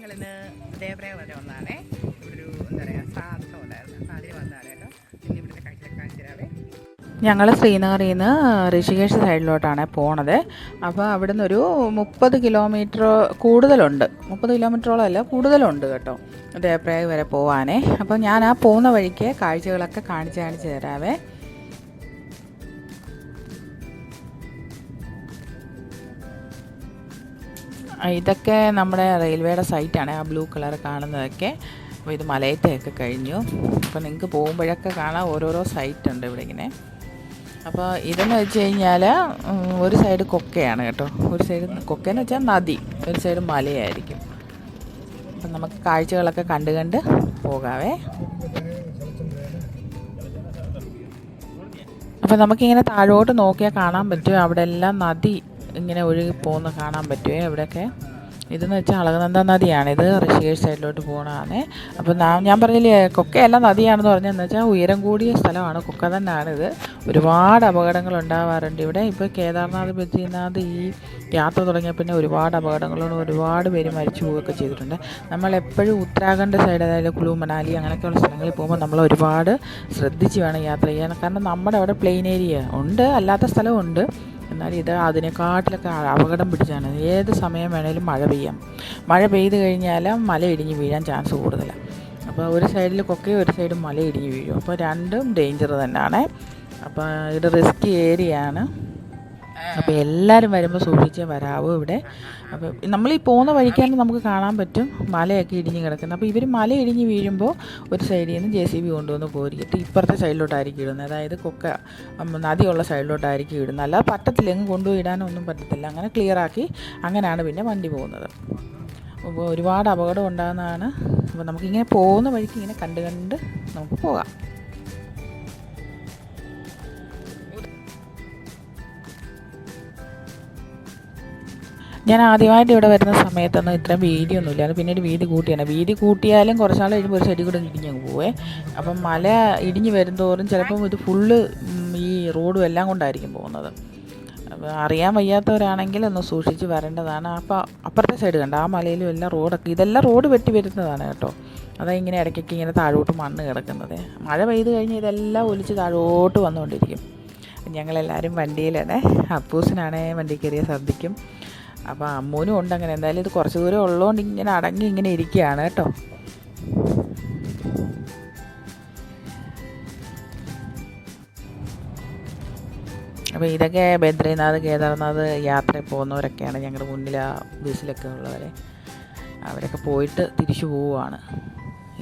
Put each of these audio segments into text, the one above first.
ഞങ്ങളിന്ന് ദേവപ്രയ വരെ വന്നാണേ. ഒരു എന്താ പറയുക സാധനം ഉണ്ടായിരുന്നു. സാധനം അതിന് വന്നതാണ് കേട്ടോ ഇവിടുത്തെ കാഴ്ച കാണിച്ചിരാവേ ഞങ്ങൾ ശ്രീനഗറിൽ നിന്ന് ഋഷികേശ് സൈഡിലോട്ടാണ് പോണത്. അപ്പോൾ അവിടെ നിന്നൊരു മുപ്പത് കിലോമീറ്റർ കൂടുതലുണ്ട്. മുപ്പത് കിലോമീറ്ററോളം അല്ല കൂടുതലുണ്ട് കേട്ടോ. ദേവപ്രയാഗ് വരെ പോവാനേ അപ്പോൾ ഞാൻ ആ പോകുന്ന വഴിക്ക് കാഴ്ചകളൊക്കെ കാണിച്ച് കാണിച്ച് തരാവേ. ഇതൊക്കെ നമ്മുടെ റെയിൽവേയുടെ സൈറ്റാണ് ആ ബ്ലൂ കളർ കാണുന്നതൊക്കെ. അപ്പോൾ ഇത് മലയത്തെയൊക്കെ കഴിഞ്ഞു. അപ്പോൾ നിങ്ങൾക്ക് പോകുമ്പോഴൊക്കെ കാണാൻ ഓരോരോ സൈറ്റ് ഉണ്ട് ഇവിടെ ഇങ്ങനെ. അപ്പോൾ ഇതെന്ന് വെച്ച് കഴിഞ്ഞാൽ ഒരു സൈഡ് കൊക്കയാണ് കേട്ടോ. ഒരു സൈഡ് കൊക്കയെന്ന് വെച്ചാൽ നദി ഒരു സൈഡ് മലയായിരിക്കും. അപ്പം നമുക്ക് കാഴ്ചകളൊക്കെ കണ്ട് കണ്ട് പോകാവേ. അപ്പോൾ നമുക്കിങ്ങനെ താഴോട്ട് നോക്കിയാൽ കാണാൻ പറ്റും. അവിടെ എല്ലാം നദി ഇങ്ങനെ ഒഴുകി പോകുന്ന കാണാൻ പറ്റുമേ ഇവിടെയൊക്കെ ഇതെന്ന് വെച്ചാൽ അളകനന്ദ നദിയാണ്. ഇത് ഋഷികേഷ് സൈഡിലോട്ട് പോകണതാണ് അപ്പോൾ നാ- ഞാൻ പറഞ്ഞില്ലേ കൊക്കയെല്ലാം നദിയാണെന്ന് പറഞ്ഞതെന്ന് വെച്ചാൽ ഉയരം കൂടിയ സ്ഥലമാണ്. കൊക്ക തന്നെയാണിത് ഒരുപാട് അപകടങ്ങൾ ഉണ്ടാവാറുണ്ട് ഇവിടെ. ഇപ്പോൾ കേദാർനാഥ് ബദ്രീനാഥ് ഈ യാത്ര തുടങ്ങിയ പിന്നെ ഒരുപാട് അപകടങ്ങളോട് ഒരുപാട് പേര് മരിച്ചു പോവുകയൊക്കെ ചെയ്തിട്ടുണ്ട്. നമ്മൾ എപ്പോഴും ഉത്തരാഖണ്ഡ് സൈഡ് അതായത് കുളു മണാലി അങ്ങനെയൊക്കെയുള്ള സ്ഥലങ്ങളിൽ പോകുമ്പോൾ നമ്മൾ ഒരുപാട് ശ്രദ്ധിച്ച് വേണം യാത്ര ചെയ്യാൻ. കാരണം നമ്മുടെ അവിടെ പ്ലെയിൻ ഏരിയ ഉണ്ട് അല്ലാത്ത സ്ഥലമുണ്ട് എന്നാൽ ഇത് അതിനെക്കാട്ടിലൊക്കെ അപകടം പിടിച്ചാണ്. ഏത് സമയം വേണേലും മഴ പെയ്യാം. മഴ പെയ്ത് കഴിഞ്ഞാൽ മല ഇടിഞ്ഞ് വീഴാൻ ചാൻസ് കൂടുതലാണ് അപ്പോൾ ഒരു സൈഡിൽ കൊക്കയും ഒരു സൈഡിൽ മല ഇടിഞ്ഞ് വീഴും. അപ്പോൾ രണ്ടും ഡേഞ്ചർ തന്നെയാണ്. അപ്പോൾ ഇത് റിസ്ക് ഏരിയയാണ്. അപ്പോൾ എല്ലാവരും വരുമ്പോൾ സൂക്ഷിച്ചേ വരാവൂ ഇവിടെ. അപ്പോൾ നമ്മൾ ഈ പോകുന്ന വഴിക്കാണ് നമുക്ക് കാണാൻ പറ്റും മലയൊക്കെ ഇടിഞ്ഞ് കിടക്കുന്നത് അപ്പോൾ ഇവർ മല ഇടിഞ്ഞ് വീഴുമ്പോൾ ഒരു സൈഡിൽ നിന്ന് ജെ സി ബി കൊണ്ടുവന്ന് പോരിയിട്ട് ഇപ്പുറത്തെ സൈഡിലോട്ടായിരിക്കും ഇടുന്നത്. അതായത് കൊക്ക നദിയുള്ള സൈഡിലോട്ടായിരിക്കും ഇടുന്നത്. അല്ലാതെ പറ്റത്തില്ല എങ്ങും കൊണ്ടുപോയി ഇടാനൊന്നും പറ്റത്തില്ല. അങ്ങനെ ക്ലിയറാക്കി അങ്ങനെയാണ് പിന്നെ വണ്ടി പോകുന്നത്. അപ്പോൾ ഒരുപാട് അപകടം ഉണ്ടാകുന്നതാണ്. അപ്പോൾ നമുക്കിങ്ങനെ പോകുന്ന വഴിക്ക് ഇങ്ങനെ കണ്ട് കണ്ട് നമുക്ക് പോകാം. ഞാൻ ആദ്യമായിട്ട് ഇവിടെ വരുന്ന സമയത്തൊന്നും ഇത്രയും വീതി ഒന്നുമില്ല അത് പിന്നീട് വീതി കൂട്ടിയാണ്. വീതി കൂട്ടിയാലും കുറച്ച് നാൾ കഴിയുമ്പോൾ ഒരു ചെടി കൂടെ ഇടിഞ്ഞ് പോവേ. അപ്പം മല ഇടിഞ്ഞ് വരുന്തോറും ചിലപ്പം ഇത് ഫുള്ള് ഈ റോഡും എല്ലാം കൊണ്ടായിരിക്കും പോകുന്നത്. അറിയാൻ വയ്യാത്തവരാണെങ്കിൽ ഒന്ന് സൂക്ഷിച്ച് വരേണ്ടതാണ്. അപ്പോൾ അപ്പുറത്തെ സൈഡ് കണ്ട? ആ മലയിലും എല്ലാം റോഡൊക്കെ ഇതെല്ലാം റോഡ് വെട്ടി വരുന്നതാണ് കേട്ടോ. അതാ ഇങ്ങനെ ഇടയ്ക്കൊക്കെ ഇങ്ങനെ താഴോട്ട് മണ്ണ് കിടക്കുന്നത്. മഴ പെയ്ത് കഴിഞ്ഞ് ഇതെല്ലാം ഒലിച്ച് താഴോട്ട് വന്നുകൊണ്ടിരിക്കും. ഞങ്ങളെല്ലാവരും വണ്ടിയിലാണ്. അപ്പൂസിനാണേ വണ്ടി കയറിയ ശ്രദ്ധിക്കും. അപ്പോൾ അമ്മൂനും ഉണ്ട് അങ്ങനെ. എന്തായാലും ഇത് കുറച്ച് ദൂരം ഉള്ളതുകൊണ്ട് ഇങ്ങനെ അടങ്ങി ഇങ്ങനെ ഇരിക്കുകയാണ് കേട്ടോ. അപ്പോൾ ഇതൊക്കെ ബദ്രീനാഥ് കേദാർനാഥ് യാത്രയിൽ പോകുന്നവരൊക്കെയാണ് ഞങ്ങളുടെ മുന്നിൽ ആ ബസ്സിലൊക്കെ ഉള്ളവരെ. അവരൊക്കെ പോയിട്ട് തിരിച്ചു പോവുകയാണ്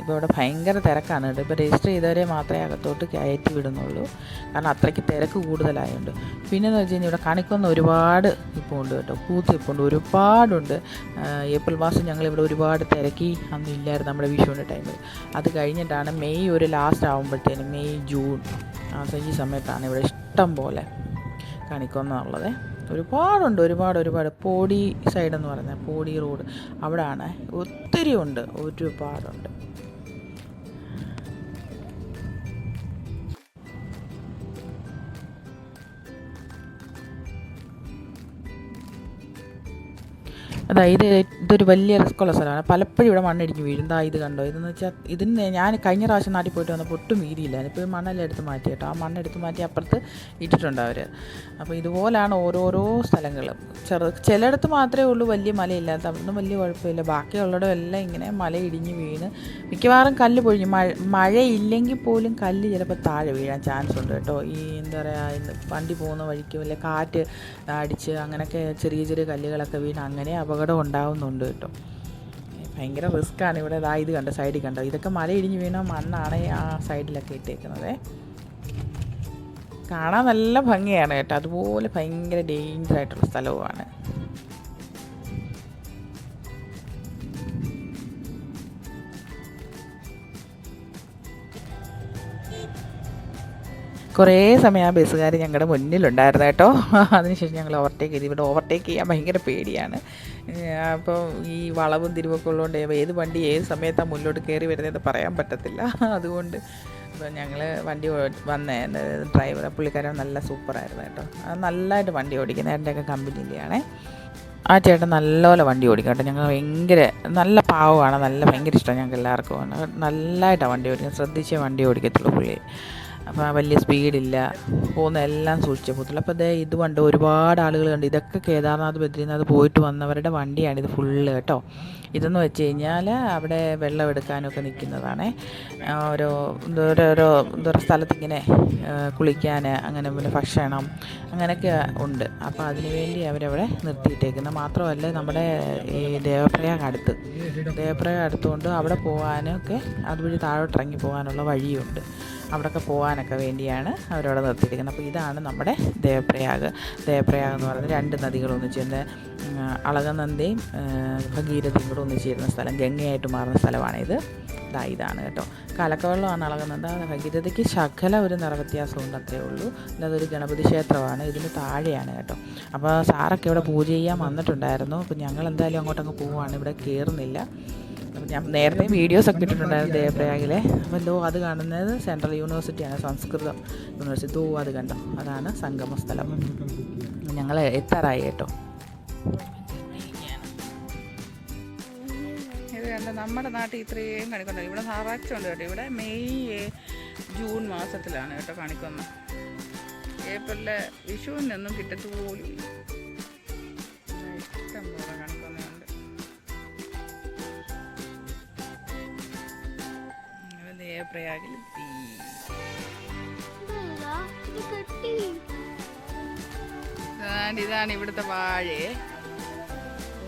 ഇപ്പോൾ ഇവിടെ ഭയങ്കര തിരക്കാണ്. കേട്ടോ ഇപ്പോൾ രജിസ്റ്റർ ചെയ്തവരെ മാത്രമേ അകത്തോട്ട് കയറ്റി വിടുന്നുള്ളൂ. കാരണം അത്രയ്ക്ക് തിരക്ക് കൂടുതലായതുകൊണ്ട് പിന്നെയെന്ന് വെച്ച് കഴിഞ്ഞാൽ ഇവിടെ കണിക്കൊന്ന ഒരുപാട് ഇപ്പോൾ ഉണ്ട് കേട്ടോ. കൂത്ത് ഇപ്പോൾ ഉണ്ട് ഒരുപാടുണ്ട് ഏപ്രിൽ മാസം ഞങ്ങൾ ഇവിടെ ഒരുപാട് തിരക്കി അന്ന് ഇല്ലായിരുന്നു നമ്മുടെ വിഷുവിന്റെ ടൈമിൽ. അത് കഴിഞ്ഞിട്ടാണ് മെയ് ഒരു ലാസ്റ്റ് ആകുമ്പോഴത്തേനും മെയ് ജൂൺ ആ ഈ സമയത്താണ് ഇവിടെ ഇഷ്ടം പോലെ കണിക്കൊന്നുള്ളത് ഒരുപാടുണ്ട്. ഒരുപാട് ഒരുപാട്. പോടി സൈഡ് എന്ന് പറഞ്ഞാൽ പോടി റോഡ് അവിടെയാണ് ഒത്തിരി ഉണ്ട്. ഒരുപാടുണ്ട്. അതായത് ഇതൊരു വലിയ റിസ്ക്കുള്ള സ്ഥലമാണ്. പലപ്പോഴും ഇവിടെ മണ്ണിടിഞ്ഞ് വീഴും. ദാ ഇത് കണ്ടോ? ഇതെന്ന് വെച്ചാൽ ഇതിന് ഞാൻ കഴിഞ്ഞ പ്രാവശ്യം നാട്ടിൽ പോയിട്ട് വന്നപ്പോൾ ഒട്ടും വീതിയില്ല ഇപ്പോൾ മണ്ണെല്ലാം എടുത്ത് മാറ്റി കേട്ടോ. ആ മണ്ണെടുത്ത് മാറ്റി അപ്പുറത്ത് ഇട്ടിട്ടുണ്ട് അവർ അപ്പോൾ ഇതുപോലാണ് ഓരോരോ സ്ഥലങ്ങളും. ചെറു ചിലയിടത്ത് മാത്രമേ ഉള്ളൂ വലിയ മലയില്ലാത്ത. അവിടുന്ന് വലിയ കുഴപ്പമില്ല. ബാക്കിയുള്ളിടം എല്ലാം ഇങ്ങനെ മല ഇടിഞ്ഞ് വീണ്. മിക്കവാറും കല്ല് പൊഴിഞ്ഞു. മഴ മഴയില്ലെങ്കിൽ പോലും കല്ല് ചിലപ്പോൾ താഴെ വീഴാൻ ചാൻസ് ഉണ്ട് കേട്ടോ. ഈ എന്താ പറയുക വണ്ടി പോകുന്ന വഴിക്ക് വല്ല കാറ്റ് അടിച്ച് അങ്ങനെയൊക്കെ ചെറിയ ചെറിയ കല്ലുകളൊക്കെ വീണ് അങ്ങനെ അപകടം ഉണ്ടാവുന്നുണ്ട് കേട്ടോ. ഭയങ്കര റിസ്ക്കാണ് ഇവിടെ. ഇതാ ഇത് കണ്ടോ സൈഡിൽ കണ്ടോ? ഇതൊക്കെ മല ഇടിഞ്ഞ് വീണ മണ്ണാണ് ആ സൈഡിലൊക്കെ ഇട്ടേക്കുന്നത്. കാണാൻ നല്ല ഭംഗിയാണ് കേട്ടോ. അതുപോലെ ഭയങ്കര ഡേഞ്ചർ ആയിട്ടുള്ള സ്ഥലവുമാണ്. കുറേ സമയം ആ ബസ്സുകാർ ഞങ്ങളുടെ മുന്നിലുണ്ടായിരുന്നു കേട്ടോ. അതിനുശേഷം ഞങ്ങൾ ഓവർടേക്ക് ചെയ്ത്. ഇവിടെ ഓവർടേക്ക് ചെയ്യാൻ ഭയങ്കര പേടിയാണ്. അപ്പോൾ ഈ വളവും തിരിവൊക്കെ ഉള്ളതുകൊണ്ട് ഏത് വണ്ടി ഏത് സമയത്താണ് മുന്നോട്ട് കയറി വരുന്നതെന്ന് പറയാൻ പറ്റത്തില്ല. അതുകൊണ്ട് അപ്പോൾ ഞങ്ങൾ വണ്ടി വന്ന. ഡ്രൈവർ പുള്ളിക്കാരൻ നല്ല സൂപ്പറായിരുന്നു കേട്ടോ. നല്ലതായിട്ട് വണ്ടി ഓടിക്കുന്നത് എന്റെയൊക്കെ കമ്പനിയിലെയാണേ. ആ ചേട്ടൻ നല്ലപോലെ വണ്ടി ഓടിക്കും കേട്ടോ. ഞങ്ങൾ ഭയങ്കര നല്ല പാവമാണ്. നല്ല ഭയങ്കര ഇഷ്ടമാണ് ഞങ്ങൾക്ക് എല്ലാവർക്കും. നല്ലതായിട്ടാണ് വണ്ടി ഓടിക്കുന്നത്. ശ്രദ്ധിച്ചേ വണ്ടി ഓടിക്കത്തുള്ളൂ പുള്ളി. അപ്പോൾ വലിയ സ്പീഡില്ല. പോകുന്നതെല്ലാം സൂക്ഷിച്ച പോകത്തുള്ളൂ. അപ്പോൾ ദേ ഇത് കണ്ട് ഒരുപാട് ആളുകൾ കണ്ട് ഇതൊക്കെ കേദാർനാഥ് ബദ്രീനാഥ് പോയിട്ട് വന്നവരുടെ വണ്ടിയാണ് ഇത് ഫുള്ള് കേട്ടോ. ഇതെന്ന് വെച്ച് കഴിഞ്ഞാൽ അവിടെ വെള്ളം എടുക്കാനൊക്കെ നിൽക്കുന്നതാണ് ഓരോ ഓരോരോ ഓരോ സ്ഥലത്ത് ഇങ്ങനെ ആ, കുളിക്കാൻ അങ്ങനെ പിന്നെ ഭക്ഷണം അങ്ങനെയൊക്കെ ഉണ്ട്. അപ്പോൾ അതിനുവേണ്ടി അവരവിടെ നിർത്തിയിട്ടേക്കുന്നത് മാത്രമല്ല നമ്മുടെ ഈ ദേവപ്രയാഗ് അടുത്ത്. ദേവപ്രയാഗ് അടുത്തുകൊണ്ട് അവിടെ പോകാനൊക്കെ അതുവഴി താഴോട്ടിറങ്ങി പോകാനുള്ള വഴിയുണ്ട്. അവിടെയൊക്കെ പോകാനൊക്കെ വേണ്ടിയാണ് അവരവിടെ നിർത്തിയിരിക്കുന്നത്. അപ്പോൾ ഇതാണ് നമ്മുടെ ദേവപ്രയാഗ്. ദേവപ്രയാഗ് എന്ന് പറയുന്നത് രണ്ട് നദികൾ ഒന്നിച്ചേർന്ന് അളകനന്ദയും ഭഗീരഥയും കൂടെ ഒന്നിച്ചിരുന്ന സ്ഥലം ഗംഗയായിട്ട് മാറുന്ന സ്ഥലമാണിത്. ഇതാ ഇതാണ് കേട്ടോ. കലക്കവെള്ളമാണ് അളകുന്നത് ഭഗീരഥയ്ക്ക് ശകല ഒരു നിറവ്യത്യാസമുണ്ട് അത്രേ ഉള്ളൂ. ഒരു ഗണപതി ക്ഷേത്രമാണ്. ഇതിന് താഴെയാണ് കേട്ടോ. അപ്പോൾ സാറൊക്കെ ഇവിടെ പൂജ ചെയ്യാൻ വന്നിട്ടുണ്ടായിരുന്നു. അപ്പോൾ ഞങ്ങൾ എന്തായാലും അങ്ങോട്ടങ്ങ് പോവുകയാണ് ഇവിടെ കയറുന്നില്ല. ഞാൻ നേരത്തെ വീഡിയോസ് ഒക്കെ ഇട്ടിട്ടുണ്ടായിരുന്നു ദേവപ്രയാഗിലെ. അപ്പോൾ ലോ അത് കാണുന്നത് സെൻട്രൽ യൂണിവേഴ്സിറ്റിയാണ് സംസ്കൃതം യൂണിവേഴ്സിറ്റി. ദോ അത് കണ്ടോ? അതാണ് സംഗമ സ്ഥലം ഞങ്ങൾ എത്താറായി കേട്ടോ. ഇത് നമ്മുടെ നാട്ടിൽ ഇത്രയും കണിക്കുന്നത് ഇവിടെ നിറച്ചുണ്ട് കേട്ടോ. ഇവിടെ മെയ് ജൂൺ മാസത്തിലാണ് കേട്ടോ കാണിക്കുന്നത് ഏപ്രിലെ വിഷുവിനൊന്നും നിന്നും പോലും ഇല്ല. ഇഷ്ടം പോലെ അങ്ങനെ ദേവപ്രയാഗിൽ തീ. ഇതാണ്ട് ഇതാണ് ഇവിടുത്തെ വാഴേ.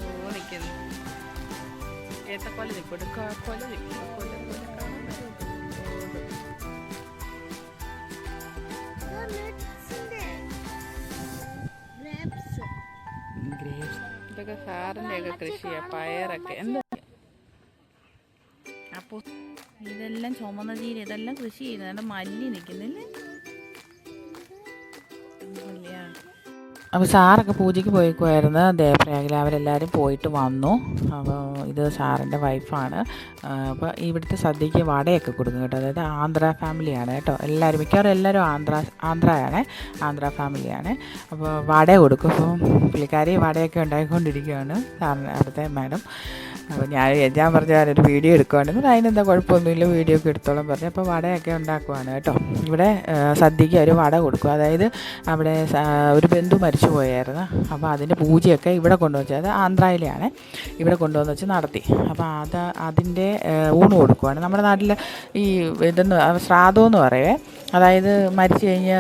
ഓ നിൽക്കുന്നു ഏത്തക്കൊല കൊല കൊല പറ്റുമോ? ഇതൊക്കെ സാറിന്റെയൊക്കെ ഒക്കെ കൃഷിയാ. പയറൊക്കെ. എന്താ അപ്പോൾ ഇതെല്ലാം ചുമന്ന ഇതെല്ലാം കൃഷി ചെയ്യുന്നുണ്ട് മല്ലി നിൽക്കുന്നില്ലേ? അപ്പോൾ സാറൊക്കെ പൂജയ്ക്ക് പോയിക്കുമായിരുന്നു ദേവപ്രയാഗിൽ അവരെല്ലാവരും പോയിട്ട് വന്നു. അപ്പോൾ ഇത് സാറിന്റെ വൈഫാണ്. അപ്പോൾ ഇവിടുത്തെ സദ്യക്ക് വടയൊക്കെ കൊടുക്കും കേട്ടോ. അതായത് ആന്ധ്ര ഫാമിലിയാണ് കേട്ടോ. എല്ലാവരും മിക്കവാറും എല്ലാവരും ആന്ധ്ര ആന്ധ്രയാണ്. ആന്ധ്ര ഫാമിലിയാണ്. അപ്പോൾ വട കൊടുക്കും. അപ്പോൾ പുള്ളിക്കാരി വടയൊക്കെ ഉണ്ടാക്കിക്കൊണ്ടിരിക്കുകയാണ് സാറിന് അവിടുത്തെ മാഡം. അപ്പോൾ ഞാൻ ഞാൻ പറഞ്ഞ ഞാനൊരു വീഡിയോ എടുക്കുവാണെങ്കിൽ അതിനെന്താ കുഴപ്പമൊന്നുമില്ല. വീഡിയോ ഒക്കെ എടുത്തോളം പറഞ്ഞു. അപ്പോൾ വടയൊക്കെ ഉണ്ടാക്കുവാണ് കേട്ടോ. ഇവിടെ സദ്യക്ക് ഒരു വട കൊടുക്കും. അതായത് അവിടെ ഒരു ബന്ധു മരിച്ചു പോയായിരുന്നു. അപ്പോൾ അതിന്റെ പൂജയൊക്കെ ഇവിടെ കൊണ്ടുവച്ച് അത് ആന്ധ്രയിലെയാണ്. ഇവിടെ കൊണ്ടുവന്ന് വെച്ച് നടത്തി. അപ്പോൾ അത് അതിന്റെ ഊണ് കൊടുക്കുവാണ്. നമ്മുടെ നാട്ടിൽ ഈ ഇതെന്ന് ശ്രാദ്ധം എന്ന് പറയേ അതായത് മരിച്ചു കഴിഞ്ഞ്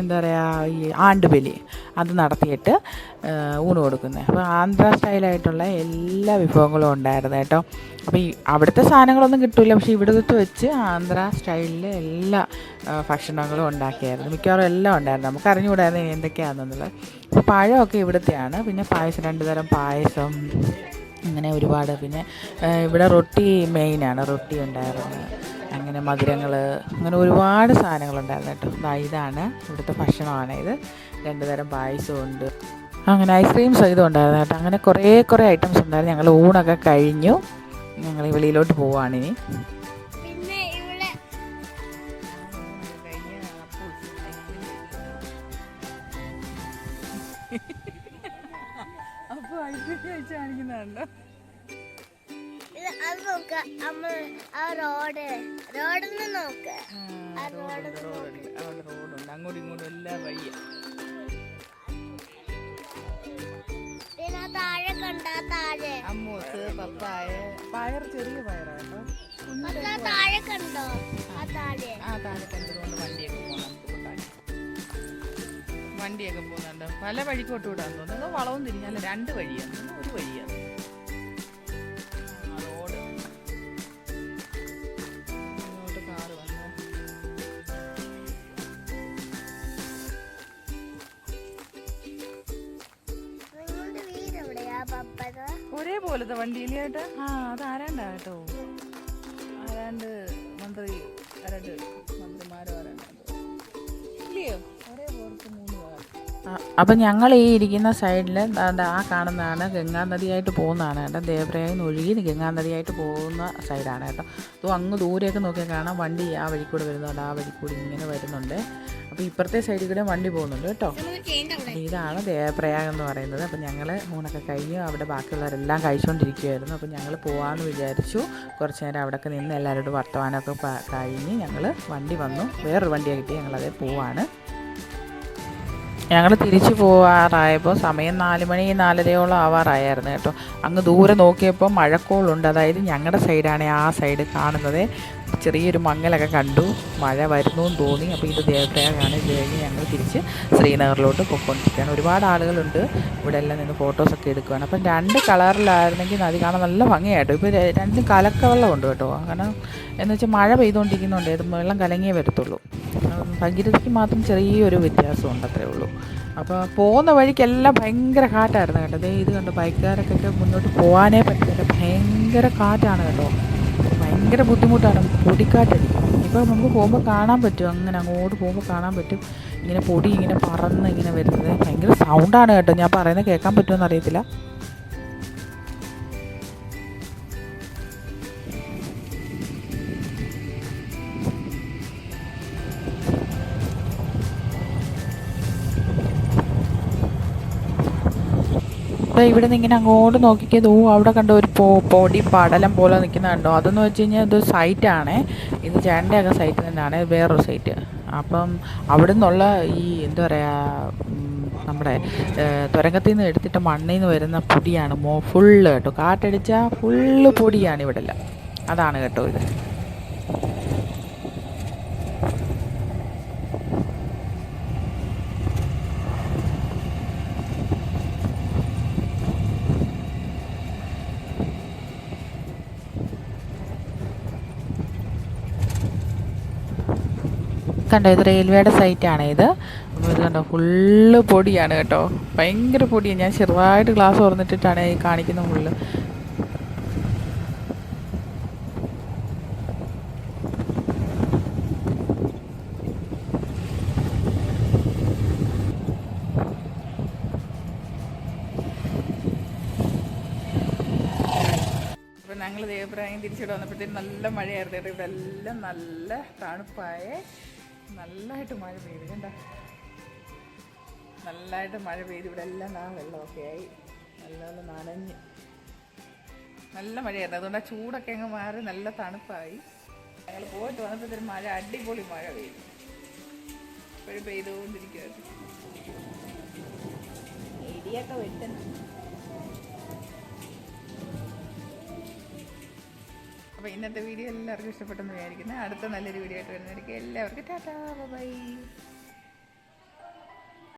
എന്താ പറയുക ഈ ആണ്ടുബലി. അത് നടത്തിയിട്ട് ഊണ് കൊടുക്കുന്നത്. അപ്പോൾ ആന്ധ്ര സ്റ്റൈലായിട്ടുള്ള എല്ലാ വിഭവങ്ങളും ഉണ്ടായിരുന്നു കേട്ടോ. അപ്പോൾ ഈ അവിടുത്തെ സാധനങ്ങളൊന്നും കിട്ടില്ല പക്ഷേ ഇവിടുത്തെ വെച്ച് ആന്ധ്ര സ്റ്റൈലിൽ എല്ലാ ഭക്ഷണങ്ങളും ഉണ്ടാക്കിയായിരുന്നു. മിക്കവാറും എല്ലാം ഉണ്ടായിരുന്നു. നമുക്ക് അറിഞ്ഞുകൂടായിരുന്നു ഇനി എന്തൊക്കെയാണെന്നുള്ളത്. അപ്പോൾ പഴമൊക്കെ ഇവിടുത്തെയാണ്. പിന്നെ പായസം രണ്ട് തരം പായസം അങ്ങനെ ഒരുപാട്. പിന്നെ ഇവിടെ റൊട്ടി മെയിനാണ് റൊട്ടി ഉണ്ടായിരുന്നു. അങ്ങനെ മധുരങ്ങൾ അങ്ങനെ ഒരുപാട് സാധനങ്ങളുണ്ടായിരുന്നു കേട്ടോ. ദാ ഇതാണ് ഇവിടുത്തെ ഭക്ഷണമാണ് ഇത്. രണ്ട് തരം പായസമുണ്ട്. ഉണ്ട് അങ്ങനെ ഐസ്ക്രീം സഹിതം ഉണ്ടായിരുന്നു കേട്ടോ. അങ്ങനെ കുറേ കുറേ ഐറ്റംസ് ഉണ്ടായിരുന്നു. ഞങ്ങൾ ഊണൊക്കെ കഴിഞ്ഞു. ഞങ്ങൾ വെളിയിലോട്ട് പോവാണിനി പിന്നെ ഇവിടെ അപ്പൊ ഐസ്ക്രീം വെച്ച് അമ്മ ആ റോഡ്. നോക്ക്. ആ റോഡ് റോഡുണ്ട്. അങ്ങോട്ടും ഇങ്ങോട്ടും എല്ലാം വയ്യ പിന്നെ താഴെ കണ്ട? താഴെ. അമ്മൂസ് പപ്പായ. പയർ ചെറിയ പയറാട്ടോ താഴെ കണ്ടോ? ആ താഴെ. ആ താഴെ കണ്ടുകൊണ്ട് വണ്ടിയൊക്കെ പോകണം വണ്ടിയൊക്കെ പോകുന്നുണ്ട്. പല വഴിക്കോട്ട് വിടാൻ തോന്നുന്നു. വളവും തിരിഞ്ഞാൽ രണ്ട് വഴിയാണ് ഒരു വഴിയാണ് ഒരേപോലത്തെ വണ്ടിയിലായിട്ട് ആ അത് ആരാണ്ടാ കേട്ടോ? ആരാണ്ട് മന്ത്രിമാരോ ആരാണ്ട് ഇല്ലയോ ഒരേപോലത്തെ മൂന്ന് പേർ അപ്പം ഞങ്ങൾ ഈ ഇരിക്കുന്ന സൈഡിൽ ആ കാണുന്നതാണ് ഗംഗാ നദിയായിട്ട് പോകുന്നതാണ് കേട്ടോ. ദേവ്രയായി നിന്ന് ഒഴുകി ഗംഗാ നദിയായിട്ട് പോകുന്ന സൈഡാണ് കേട്ടോ. അപ്പോൾ അങ്ങ് ദൂരെയൊക്കെ നോക്കിയാൽ കാണാം. വണ്ടി ആ വഴി കൂടെ വരുന്നുണ്ട് ആ വഴി കൂടി ഇങ്ങനെ വരുന്നുണ്ട്. അപ്പോൾ ഇപ്പുറത്തെ സൈഡിൽ കൂടെ വണ്ടി പോകുന്നുണ്ട് കേട്ടോ. അപ്പോൾ ഇതാണ് ദേവപ്രയാഗ് എന്ന് പറയുന്നത്. അപ്പോൾ ഞങ്ങൾ ഊണൊക്കെ കഴിഞ്ഞ് അവിടെ ബാക്കിയുള്ളവരെല്ലാം കഴിച്ചുകൊണ്ടിരിക്കുകയായിരുന്നു അപ്പോൾ ഞങ്ങൾ പോകാമെന്ന് വിചാരിച്ചു. കുറച്ച് നേരം അവിടെയൊക്കെ നിന്ന് എല്ലാവരോടും വർത്തമാനമൊക്കെ കഴിഞ്ഞ് ഞങ്ങൾ വണ്ടി വന്നു. വേറൊരു വണ്ടിയാണ് കിട്ടി ഞങ്ങളതേ പോവാണ്. ഞങ്ങൾ തിരിച്ചു പോകാറായപ്പോൾ സമയം നാല് മണി നാലരയോളം ആവാറായിരുന്നു കേട്ടോ. അങ്ങ് ദൂരെ നോക്കിയപ്പോൾ മഴക്കോളുണ്ട്. അതായത് ഞങ്ങളുടെ സൈഡാണ് ആ സൈഡ് കാണുന്നത്. ചെറിയൊരു മങ്ങലൊക്കെ കണ്ടു. മഴ വരുന്നു എന്ന് തോന്നി. അപ്പോൾ ഇത് ദേവപ്രയാഗാണ്. ഇത് കഴിഞ്ഞ് ഞങ്ങൾ തിരിച്ച് ശ്രീനഗറിലോട്ട് പൊയ്ക്കൊണ്ടിരിക്കുകയാണ്. ഒരുപാട് ആളുകളുണ്ട്. ഇവിടെ എല്ലാം നിന്ന് ഫോട്ടോസൊക്കെ എടുക്കുകയാണ് അപ്പം രണ്ട് കളറിലായിരുന്നെങ്കിൽ നദി കാണാൻ നല്ല ഭംഗിയായിട്ടോ. ഇപ്പോൾ രണ്ടും കലക്കവെള്ളമുണ്ട് കേട്ടോ. കാരണം എന്ന് വെച്ചാൽ മഴ പെയ്തുകൊണ്ടിരിക്കുന്നുണ്ട് ഇത് വെള്ളം കലങ്ങിയേ വരത്തുള്ളൂ. ഭഗീരഥയ്ക്ക് മാത്രം ചെറിയൊരു വ്യത്യാസമുണ്ട് അത്രേ ഉള്ളൂ. അപ്പോൾ പോകുന്ന വഴിക്കെല്ലാം ഭയങ്കര കാറ്റായിരുന്നു കേട്ടോ. ദേ ഇത് കണ്ടോ ബൈക്കുകാരൊക്കെ മുന്നോട്ട് പോകാനേ പറ്റില്ല ഭയങ്കര കാറ്റാണ് കേട്ടോ. ഭയങ്കര ബുദ്ധിമുട്ടാണ്. പൊടിക്കാറ്റടിക്കും. ഇപ്പോൾ നമുക്ക് പോകുമ്പോൾ കാണാൻ പറ്റും. അങ്ങനെ അങ്ങോട്ട് പോകുമ്പോൾ കാണാൻ പറ്റും. ഇങ്ങനെ പൊടി ഇങ്ങനെ പറന്ന് ഇങ്ങനെ വരുന്നത്. ഭയങ്കര സൗണ്ടാണ് കേട്ടോ. ഞാൻ പറയുന്നത് കേൾക്കാൻ പറ്റുമെന്ന് അറിയത്തില്ല. ദാ ഇവിടെ നിന്ന് ഇങ്ങനെ അങ്ങോട്ട് നോക്കിക്കത് ഓ അവിടെ കണ്ട ഒരു പോ പൊടി പടലം പോലെ നിൽക്കുന്ന കണ്ടോ? അതെന്ന് വെച്ച് കഴിഞ്ഞാൽ ഇത് സൈറ്റാണ് ഇത് ചേട്ടന്റെയൊക്കെ സൈറ്റ് തന്നെയാണ് വേറൊരു സൈറ്റ് അപ്പം അവിടെ നിന്നുള്ള ഈ എന്താ പറയുക നമ്മുടെ തുരങ്കത്തിൽ നിന്ന് എടുത്തിട്ട് മണ്ണിൽ നിന്ന് വരുന്ന പൊടിയാണ് മോ ഫുള്ള് കേട്ടോ. കാറ്റടിച്ചാൽ ഫുള്ള് പൊടിയാണ് ഇവിടെല്ലാം. അതാണ് കേട്ടോ ഇത്. കണ്ടോ ഇത് റെയിൽവേയുടെ സൈറ്റാണ് ഇത്. ഇത് കണ്ടോ ഫുള്ള് പൊടിയാണ് കേട്ടോ. ഭയങ്കര പൊടിയാണ് ഞാൻ ചെറുതായിട്ട് ഗ്ലാസ് തുറന്നിട്ടിട്ടാണ് ഈ കാണിക്കുന്ന ഫുള്ള് ഞങ്ങൾ ദേവപ്രായം തിരിച്ചിട്ട് വന്നപ്പോഴത്തേക്കും നല്ല മഴയായിരുന്നു ഇവിടെ എല്ലാം നല്ല തണുപ്പായ. നല്ലതായിട്ട് മഴ പെയ്തു. കണ്ട? നല്ലതായിട്ട് മഴ പെയ്ത്. ഇവിടെ എല്ലാം ആ വെള്ളമൊക്കെ ആയി. നല്ലപോലെ നനഞ്ഞ്. നല്ല മഴയായിരുന്നു. അതുകൊണ്ട് ആ ചൂടൊക്കെ അങ്ങ് മാറി നല്ല തണുപ്പായി. ഞങ്ങൾ പോയിട്ട് വന്നപ്പോഴത്തേക്കും മഴ അടിപൊളി മഴ പെയ്തു. ഇപ്പോഴും പെയ്തുകൊണ്ടിരിക്കുകയായിരുന്നു ഇടിയൊക്കെ വെട്ടുന്നു. അപ്പോൾ ഇന്നത്തെ വീഡിയോ എല്ലാവർക്കും ഇഷ്ടപ്പെട്ടെന്ന് വിചാരിക്കുന്നത് അടുത്ത നല്ലൊരു വീഡിയോ ആയിട്ട് വരുന്നതായിരിക്കും എല്ലാവർക്കും ടാറ്റാ. ബൈ.